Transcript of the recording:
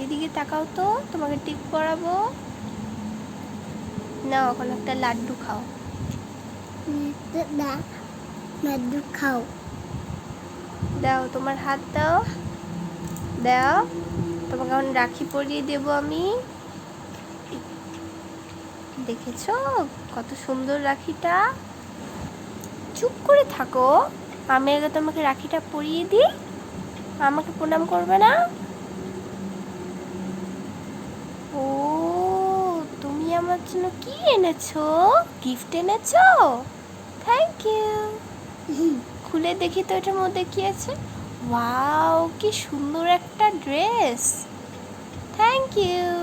এদিকে তাকাও তো তোমাকে টিপ করাবো নাও এখন একটা লাড্ডু খাও। লাড্ডু খাও। দাও তোমার হাত দাও। দাও তোমাকে এখন রাখি পরিয়ে দেবো আমি। দেখেছ কত সুন্দর রাখিটা? চুপ করে থাকো। আমি আগে তোমাকে রাখিটা পরিয়ে দিই। আমাকে প্রণাম করবে না? আমার জন্য কি এনেছো? গিফট এনেছো? থ্যাংক ইউ খুলে দেখি তো এটার মধ্যে কি আছে। ওয়াও কি সুন্দর একটা ড্রেস। Thank you